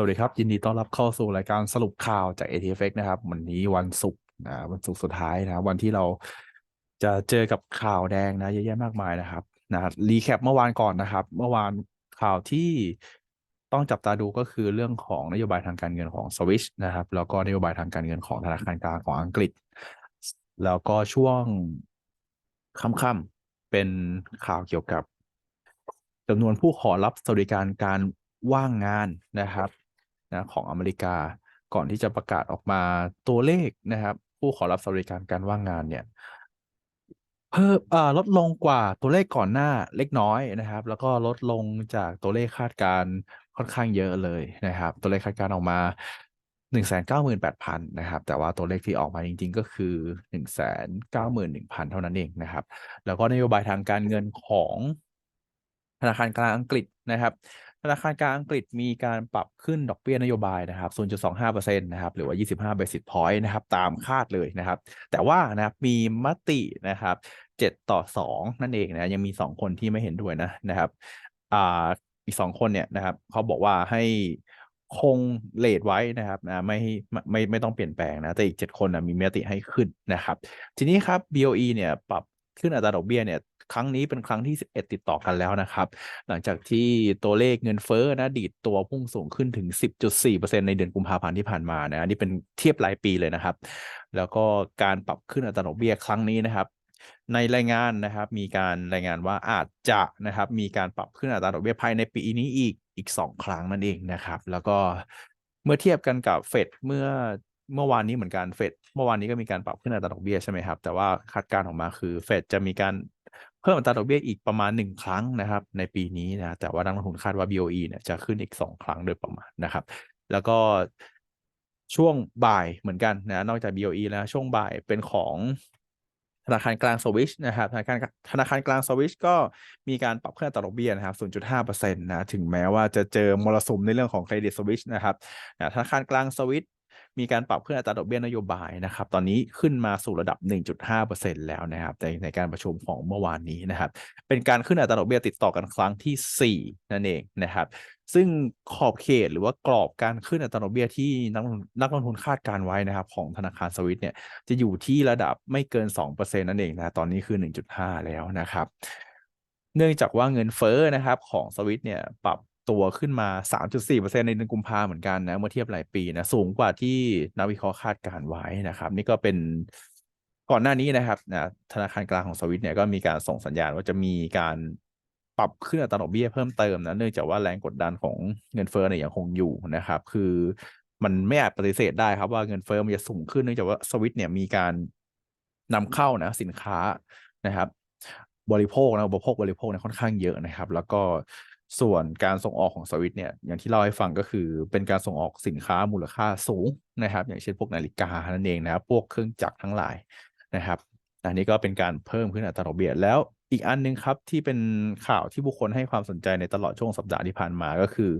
สวัสดีครับ ยินดีต้อนรับเข้าสู่รายการสรุปข่าวจาก ATFX นะครับ วันนี้วันศุกร์นะวันศุกร์สุดท้ายนะวันที่เราจะเจอกับข่าวแดงนะเยอะแยะมากมายนะครับนะรีแคปเมื่อวานก่อนนะครับ เมื่อวานข่าวที่ต้องจับตาดูก็คือเรื่องของนโยบายทางการเงินของสวิชนะครับ แล้วก็นโยบายทางการเงินของธนาคารกลางของอังกฤษ แล้วก็ช่วงค่ำๆเป็นข่าวเกี่ยวกับจำนวนผู้ขอรับสวัสดิการการว่างงานนะครับ นะของอเมริกาก่อนที่จะประกาศออกมาตัวเลขนะครับ ผู้ขอรับสวัสดิการการว่างงานเนี่ยเพิ่มลดลงกว่าตัวเลขก่อนหน้าเล็กน้อยนะครับ แล้วก็ลดลงจากตัวเลขคาดการณ์ค่อนข้างเยอะเลยนะครับ ตัวเลขคาดการณ์ออกมาหนึ่งแสนเก้าหมื่นแปดพันนะครับ แต่ว่าตัวเลขที่ออกมาจริง ๆ ก็คือหนึ่งแสนเก้าหมื่นหนึ่งพันเท่านั้นเองนะครับ แล้วก็นโยบายทางการเงินของธนาคารกลางอังกฤษนะครับ ธนาคารกลางอังกฤษมีการปรับขึ้นดอกเบี้ยนโยบายนะครับ 0.25%นะครับ หรือว่า 25 basis point นะครับ ตามคาดเลยนะครับ แต่ว่านะครับมีมตินะครับ 7 ต่อ 2 นั่นเองนะ ยังมี 2 คนที่ไม่เห็นด้วยนะนะครับอ่าอีก 2 คนเนี่ยนะครับเขาบอกว่าให้คงเรทไว้นะครับนะไม่ไม่ไม่ไม่ต้องเปลี่ยนแปลงนะแต่อีก 7 คนนะมีมติให้ขึ้นนะครับ ทีนี้ครับ BOE เนี่ยปรับขึ้นอัตราดอกเบี้ยเนี่ย ครั้งนี้เป็นครั้งที่ 11 ติดต่อกันแล้วนะครับ หลังจากที่ตัวเลขเงินเฟ้อนะดีดตัวพุ่งสูงขึ้นถึง 10.4%ในเดือนกุมภาพันธ์ที่ผ่านมานะนนี้เป็นเทียบรายปีเลยนะครับ แล้วก็การปรับขึ้นอัตราดอกเบี้ยครั้งนี้นะครับในรายงานนะครับมีการรายงานว่าอาจจะนะครับมีการปรับขึ้นอัตราดอกเบี้ยภายในปีนี้อีกอีก 2 ครั้งนั่นเองนะครับ แล้วก็เมื่อเทียบกันกับเฟดเมื่อเมื่อวานนี้เหมือนกันเฟดเมื่อวานนี้ก็มีการปรับขึ้นอัตราดอกเบี้ยใช่ไหมครับ แต่ว่าคาดการณ์ออกมาคือเฟดจะมีการ เพิ่มอัตราดอกเบี้ยอีกประมาณ 1 ครั้งนะครับ ในปีนี้นะแต่ว่านักลงทุนคาดว่า BOE เนี่ยจะขึ้นอีก 2 ครั้งโดยประมาณนะครับ แล้วก็ช่วงบ่ายเหมือนกันนะนอกจาก BOE แล้วช่วงบ่ายเป็นของธนาคารกลางสวิชนะครับธนาคารธนาคารกลางสวิชก็มีการปรับขึ้นอัตราดอกเบี้ยนะครับ 0.5%นะถึงแม้ว่าจะเจอมรสุมในเรื่องของเครดิตสวิชนะครับธนาคารกลางสวิช มีการปรับขึ้นอัตราดอกเบี้ยนโยบายนะครับ ตอนนี้ขึ้นมาสู่ระดับ 1.5%แล้วนะครับในในการประชุมของเมื่อวานนี้นะครับ เป็นการขึ้นอัตราดอกเบี้ยติดต่อกันครั้งที่ 4 นั่นเองนะครับ ซึ่งขอบเขตหรือว่ากรอบการขึ้นอัตราดอกเบี้ยที่นักนักลงทุนคาดการไว้นะครับ ของธนาคารสวิตเนี่ยจะอยู่ที่ระดับไม่เกิน 2%นั่นเองนะตอนนี้คือ 1.5 แล้วนะครับเนื่องจากว่าเงินเฟ้อนะครับของสวิตเนี่ยปรับ ตัวขึ้นมา 3.4%ในเดือนกุมภาเหมือนกันนะ เมื่อเทียบรายปีนะ สูงกว่าที่นักวิเคราะห์คาดการไว้นะครับ นี่ก็เป็นก่อนหน้านี้นะครับนะธนาคารกลางของสวิตเนี่ยก็มีการส่งสัญญาณว่าจะมีการปรับขึ้นอัตราดอกเบี้ยเพิ่มเติมนะเนื่องจากว่าแรงกดดันของเงินเฟ้อเนี่ยยังคงอยู่นะครับ คือมันไม่อาจปฏิเสธได้ครับว่าเงินเฟ้อมันจะสูงขึ้นเนื่องจากว่าสวิตเนี่ยมีการนำเข้านะสินค้านะครับ บริโภคนะบริโภคบริโภคเนี่ยค่อนข้างเยอะนะครับ แล้วก็ ส่วนการส่งออกของสวิตเนี่ยอย่างที่เล่าให้ฟังก็คือเป็นการส่งออกสินค้ามูลค่าสูงนะครับ อย่างเช่นพวกนาฬิกานั่นเองนะครับพวกเครื่องจักรทั้งหลายนะครับอันนี้ก็เป็นการเพิ่มขึ้นอัตราดอกเบี้ยแล้วอีกอันนึงครับที่เป็นข่าวที่บุคคลให้ความสนใจในตลอดช่วงสัปดาห์ที่ผ่านมาก็คือ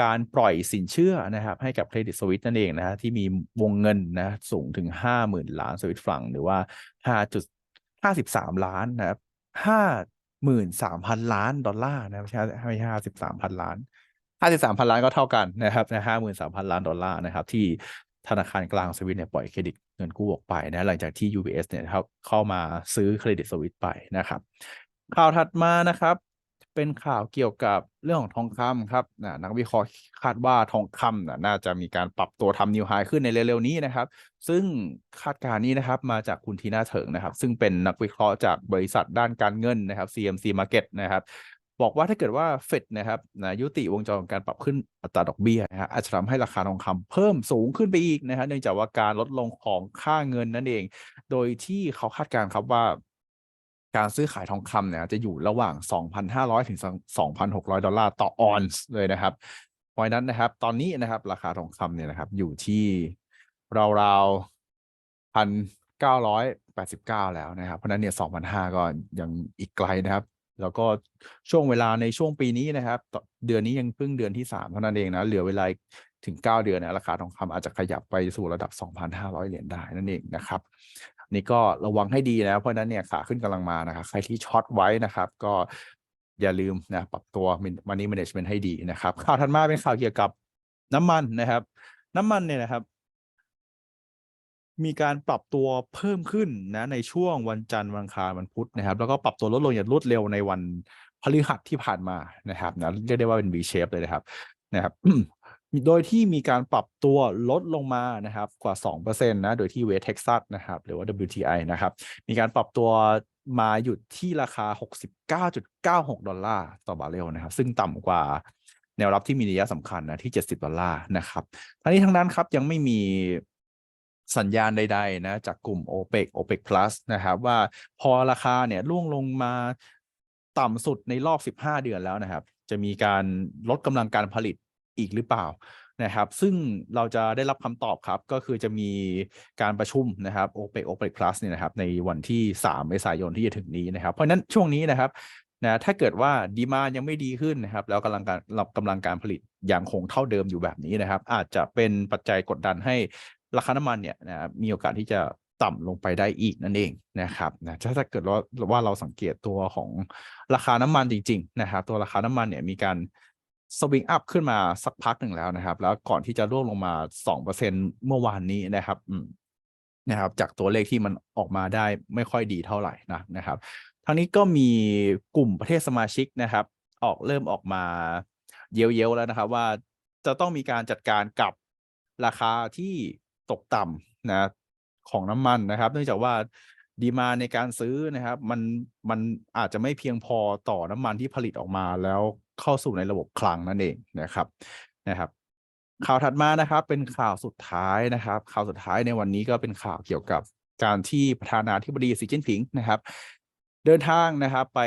การปล่อยสินเชื่อนะครับ ให้กับเครดิตสวิตนั่นเองนะฮะที่มีวงเงินนะสูงถึง 50,000 ล้านสวิตฟรังหรือว่า 5.53 ล้านนะครับ หมื่นสามพันล้านดอลลาร์นะไม่ใช่ไม่ใช่ห้าสิบสามพันล้านห้าสิบสามพันล้านก็เท่ากันนะครับนะห้าหมื่นสามพันล้านดอลลาร์นะครับ ที่ธนาคารกลางสวิตเนี่ยปล่อยเครดิตเงินกู้ออกไปนะหลังจากที่ UBS เนี่ยเขาเข้ามาซื้อเครดิตสวิตไปนะครับข่าวถัดมานะครับ เป็นข่าวเกี่ยวกับเรื่องของทองคำครับนะนักวิเคราะห์คาดว่าทองคำนะน่าจะมีการปรับตัวทำนิวไฮขึ้นในเร็วๆนี้นะครับ ซึ่งคาดการณ์นี้นะครับมาจากคุณทีน่าเถิงนะครับ ซึ่งเป็นนักวิเคราะห์จากบริษัทด้านการเงินนะครับ CMC Market นะครับบอกว่าถ้าเกิดว่าเฟดนะครับนะยุติวงจรการปรับขึ้นอัตราดอกเบี้ยนะฮะอาจจะทำให้ราคาทองคำเพิ่มสูงขึ้นไปอีกนะฮะเนื่องจากว่าการลดลงของค่าเงินนั่นเอง โดยที่เขาคาดการณ์ครับว่า การซื้อขายทองคำเนี่ยจะอยู่ระหว่าง 2,500 ถึง 2,600 ดอลลาร์ต่อออนซ์เลยนะครับ เพราะนั้นนะครับ ตอนนี้นะครับ ราคาทองคำเนี่ยนะครับ อยู่ที่ราวๆพันเก้าร้อยแปดสิบเก้าแล้วนะครับ เพราะนั้นเนี่ยสองพันห้าก็ยังอีกไกลนะครับ แล้วก็ช่วงเวลาในช่วงปีนี้นะครับ เดือนนี้ยังเพิ่งเดือนที่สามเท่านั้นเองนะ เหลือเวลาถึงเก้าเดือนนะราคาทองคำอาจจะขยับไปสู่ระดับสองพันห้าร้อยเหรียญได้นั่นเองนะครับ นี่ก็ระวังให้ดีนะเพราะนั้นเนี่ยขาขึ้นกำลังมานะครับใครที่ช็อตไว้นะครับ ก็อย่าลืมนะปรับตัว money management ให้ดีนะครับข่าวถัดมาเป็นข่าวเกี่ยวกับน้ำมันนะครับ น้ำมันเนี่ยนะครับ มีการปรับตัวเพิ่มขึ้นนะในช่วงวันจันทร์วันอังคารวันพุธนะครับ แล้วก็ปรับตัวลดลงอย่างรวดเร็วในวันพฤหัสที่ผ่านมานะครับนะเรียกได้ว่าเป็น V shape เลยนะครับนะครับ โดยที่มีการปรับตัวลดลงมานะครับกว่า 2%นะ โดยที่เวสเท็กซัสนะครับ หรือว่า WTI นะครับ มีการปรับตัวมาหยุดที่ราคา 69.96 ดอลลาร์ต่อบาร์เรลนะครับ ซึ่งต่ำกว่าแนวรับที่มีนัยสำคัญนะที่ 70 ดอลลาร์นะครับทั้งนี้ทั้งนั้นครับยังไม่มีสัญญาณใดๆนะจากกลุ่ม OPEC OPEC Plus นะครับว่าพอราคาเนี่ยร่วงลงมาต่ำสุดในรอบ 15 เดือนแล้วนะครับ จะมีการลดกำลังการผลิต อีกหรือเปล่านะครับ ซึ่งเราจะได้รับคำตอบครับ ก็คือจะมีการประชุมนะครับ OPEC OPEC Plus เนี่ยนะครับ ในวันที่ 3 เมษายนที่จะถึงนี้นะครับ เพราะนั้นช่วงนี้นะครับนะถ้าเกิดว่าดีมายังไม่ดีขึ้นนะครับ แล้วกำลังการกำลังการผลิตยังคงเท่าเดิมอยู่แบบนี้นะครับ อาจจะเป็นปัจจัยกดดันให้ราคาน้ำมันเนี่ยนะมีโอกาสที่จะต่ำลงไปได้อีกนั่นเองนะครับนะถ้าถ้าเกิดว่าว่าเราสังเกตตัวของราคาน้ำมันจริง ๆ นะครับ ตัวราคาน้ำมันเนี่ยมีการ สวิงอัพขึ้นมาสักพักหนึ่งแล้วนะครับ แล้วก่อนที่จะร่วงลงมา2%เปอร์เซ็นเมื่อวานนี้นะครับนะครับ จากตัวเลขที่มันออกมาได้ไม่ค่อยดีเท่าไหร่นะนะครับทางนี้ก็มีกลุ่มประเทศสมาชิกนะครับ ออกเริ่มออกมาเย้ยวๆแล้วนะครับ ว่าจะต้องมีการจัดการกับราคาที่ตกต่ำนะของน้ำมันนะครับ เนื่องจากว่าดีมาในการซื้อนะครับ มันมันอาจจะไม่เพียงพอต่อน้ำมันที่ผลิตออกมาแล้ว เข้าสู่ในระบบคลังนั่นเองนะครับนะครับ ข่าวถัดมานะครับ เป็นข่าวสุดท้ายนะครับ ข่าวสุดท้ายในวันนี้ก็เป็นข่าวเกี่ยวกับการที่ประธานาธิบดีสีจิ้นผิงนะครับ เดินทางนะครับไป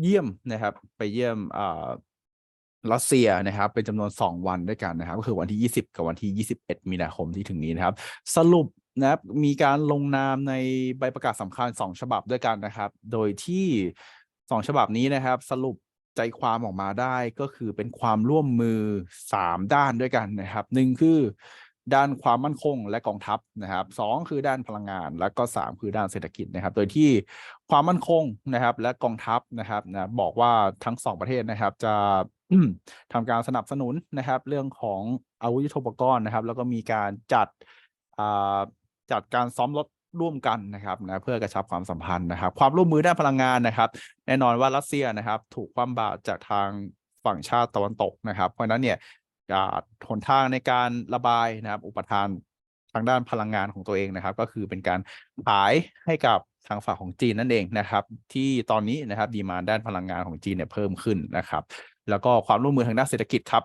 เยี่ยมนะครับ ไปเยี่ยมอ่ารัสเซียนะครับ เป็นจำนวน 2 วันด้วยกันนะครับ ก็คือวันที่ 20 กับวันที่ 21 มีนาคมที่ถึงนี้นะครับ สรุปนะครับมีการลงนามในใบประกาศสำคัญ 2 ฉบับด้วยกันนะครับ โดยที่ 2 ฉบับนี้นะครับ สรุป ใจความออกมาได้ก็คือเป็นความร่วมมือ 3 ด้านด้วยกันนะครับหนึ่งคือด้านความมั่นคงและกองทัพนะครับสองคือด้านพลังงาน แล้วก็สามคือด้านเศรษฐกิจนะครับ โดยที่ความมั่นคงนะครับ และกองทัพนะครับนะบอกว่าทั้งสองประเทศนะครับ จะทำการสนับสนุนนะครับ เรื่องของอาวุธยุทโธปกรณ์นะครับ แล้วก็มีการจัดจัดการซ้อมรบ ร่วมกันนะครับนะเพื่อกระชับความสัมพันธ์นะครับ ความร่วมมือด้านพลังงานนะครับ แน่นอนว่ารัสเซียนะครับ ถูกความบาตรจากทางฝั่งชาติตะวันตกนะครับ เพราะฉะนั้นเนี่ยอ่าหนทางในการระบายนะครับ อุปทานทางด้านพลังงานของตัวเองนะครับ ก็คือเป็นการขายให้กับทางฝั่งของจีนนั่นเองนะครับ ที่ตอนนี้นะครับดีมาด้านพลังงานของจีนเนี่ยเพิ่มขึ้นนะครับ แล้วก็ความร่วมมือทางด้านเศรษฐกิจครับ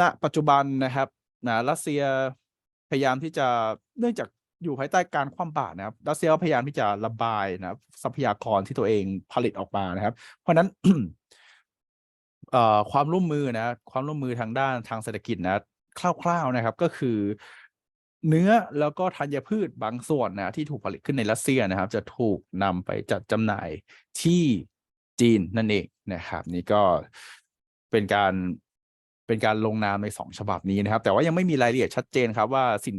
ณ ปัจจุบันนะครับนะรัสเซียพยายามที่จะเนื่องจาก อยู่ภายใต้การคว่ำบาตรนะครับรัสเซียพยายามที่จะระบายนะทรัพยากรที่ตัวเองผลิตออกมานะครับ เพราะนั้นความร่วมมือนะ ความร่วมมือทางด้านทางเศรษฐกิจนะคร่าวๆนะครับก็คือเนื้อแล้วก็ธัญพืชบางส่วนนะที่ถูกผลิตขึ้นในรัสเซียนะครับ จะถูกนำไปจัดจำหน่ายที่จีนนั่นเองนะครับ นี่ก็เป็นการเป็นการลงนามใน2ฉบับนี้นะครับ แต่ว่ายังไม่มีรายละเอียดชัดเจนครับว่าสิน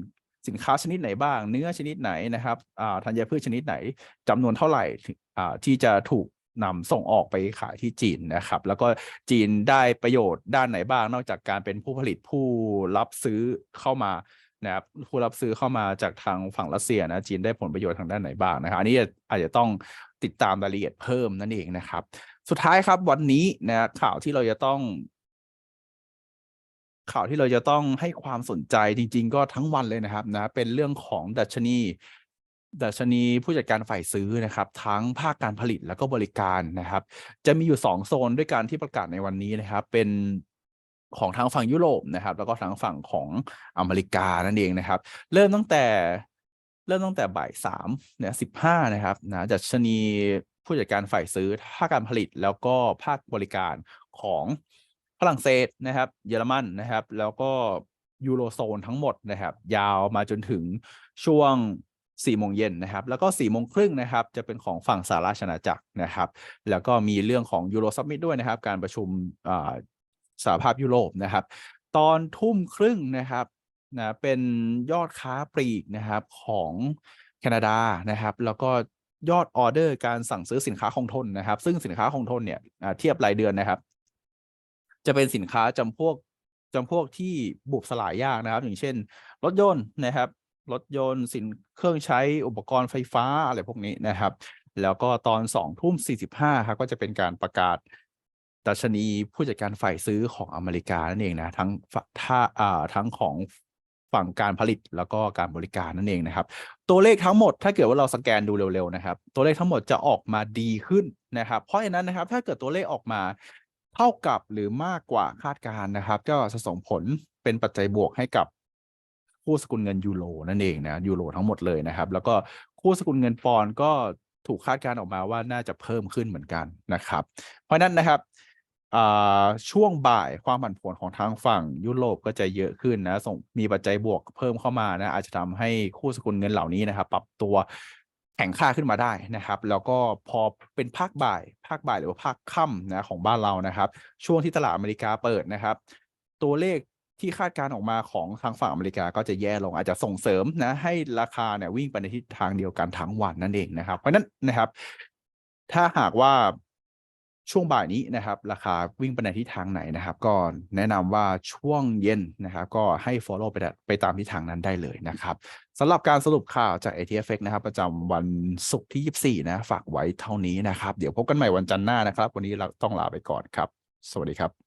สินค้าชนิดไหนบ้าง เนื้อชนิดไหนนะครับธัญพืชชนิดไหนจำนวนเท่าไหร่ที่จะถูกนำส่งออกไปขายที่จีนนะครับ แล้วก็จีนได้ประโยชน์ด้านไหนบ้าง นอกจากการเป็นผู้ผลิตผู้รับซื้อเข้ามานะครับผู้รับซื้อเข้ามาจากทางฝั่งรัสเซียนะจีนได้ผลประโยชน์ทางด้านไหนบ้างนะครับอันนี้อาจจะต้องติดตามรายละเอียดเพิ่มนั่นเองนะครับ สุดท้ายครับวันนี้นะข่าวที่เราจะต้อง ข่าวที่เราจะต้องให้ความสนใจจริง ๆ ก็ทั้งวันเลยนะครับนะเป็นเรื่องของดัชนีดัชนีผู้จัดการฝ่ายซื้อนะครับ ทั้งภาคการผลิตแล้วก็บริการนะครับ จะมีอยู่ 2 โซนด้วยกันที่ประกาศในวันนี้นะครับ เป็นของทางฝั่งยุโรปนะครับ แล้วก็ทางฝั่งของอเมริกานั่นเองนะครับ เริ่มตั้งแต่เริ่มตั้งแต่บ่ายสามเนี่ยสิบห้านะครับนะดัชนีผู้จัดการฝ่ายซื้อภาคการผลิตแล้วก็ภาคบริการของ ฝรั่งเศสนะครับ เยอรมันนะครับ แล้วก็ยูโรโซนทั้งหมดนะครับ ยาวมาจนถึงช่วง4โมงเย็นนะครับ แล้วก็4โมงครึ่งนะครับ จะเป็นของฝั่งสหราชอาณาจักรนะครับ แล้วก็มีเรื่องของยูโรซัมมิตด้วยนะครับ การประชุมอ่าสหภาพยุโรปนะครับ ตอนทุ่มครึ่งนะครับนะเป็นยอดค้าปลีกนะครับของแคนาดานะครับ แล้วก็ยอดออเดอร์การสั่งซื้อสินค้าคงทนนะครับ ซึ่งสินค้าคงทนเนี่ยเทียบรายเดือนนะครับ จะเป็นสินค้าจำพวกจำพวกที่บุบสลายยากนะครับ อย่างเช่น รถยนต์นะครับรถยนต์สินเครื่องใช้อุปกรณ์ไฟฟ้าอะไรพวกนี้นะครับ แล้วก็ตอนสองทุ่มสี่สิบห้าครับก็จะเป็นการประกาศดัชนีผู้จัดการฝ่ายซื้อของอเมริกานั่นเองนะทั้งท่าอ่าทั้งของฝั่งการผลิตแล้วก็การบริการนั่นเองนะครับ ตัวเลขทั้งหมดถ้าเกิดว่าเราสแกนดูเร็วๆนะครับ ตัวเลขทั้งหมดจะออกมาดีขึ้นนะครับ เพราะฉะนั้นนะครับ ถ้าเกิดตัวเลขออกมา เท่ากับหรือมากกว่าคาดการณ์นะครับ ก็จะส่งผลเป็นปัจจัยบวกให้กับคู่สกุลเงินยูโรนั่นเองนะยูโรทั้งหมดเลยนะครับ แล้วก็คู่สกุลเงินปอนด์ก็ถูกคาดการณ์ออกมาว่าน่าจะเพิ่มขึ้นเหมือนกันนะครับ เพราะฉะนั้นนะครับช่วงบ่ายความผันผวนของทางฝั่งยุโรปก็จะเยอะขึ้นนะส่งมีปัจจัยบวกเพิ่มเข้ามานะอาจจะทำให้คู่สกุลเงินเหล่านี้นะครับ ปรับตัว แข็งค่าขึ้นมาได้นะครับ แล้วก็พอเป็นภาคบ่าย ภาคบ่ายหรือว่าภาคค่ำนะของบ้านเรานะครับ ช่วงที่ตลาดอเมริกาเปิดนะครับ ตัวเลขที่คาดการออกมาของทางฝั่งอเมริกาก็จะแย่ลงอาจจะส่งเสริมนะ ให้ราคาเนี่ยวิ่งไปในทิศทางเดียวกันทั้งวันนั่นเองนะครับ เพราะนั้นนะครับ ถ้าหากว่า ช่วงบ่ายนี้นะครับราคาวิ่งไปในทิศทางไหนนะครับ ก็แนะนำว่าช่วงเย็นนะครับก็ให้ follow ไปได้ไปตามทิศทางนั้นได้เลยนะครับสำหรับการสรุปข่าวจาก ATFX นะครับ ประจำวันศุกร์ที่ 24 นะ ฝากไว้เท่านี้นะครับ เดี๋ยวพบกันใหม่วันจันทร์หน้านะครับ วันนี้เราต้องลาไปก่อนครับ สวัสดีครับ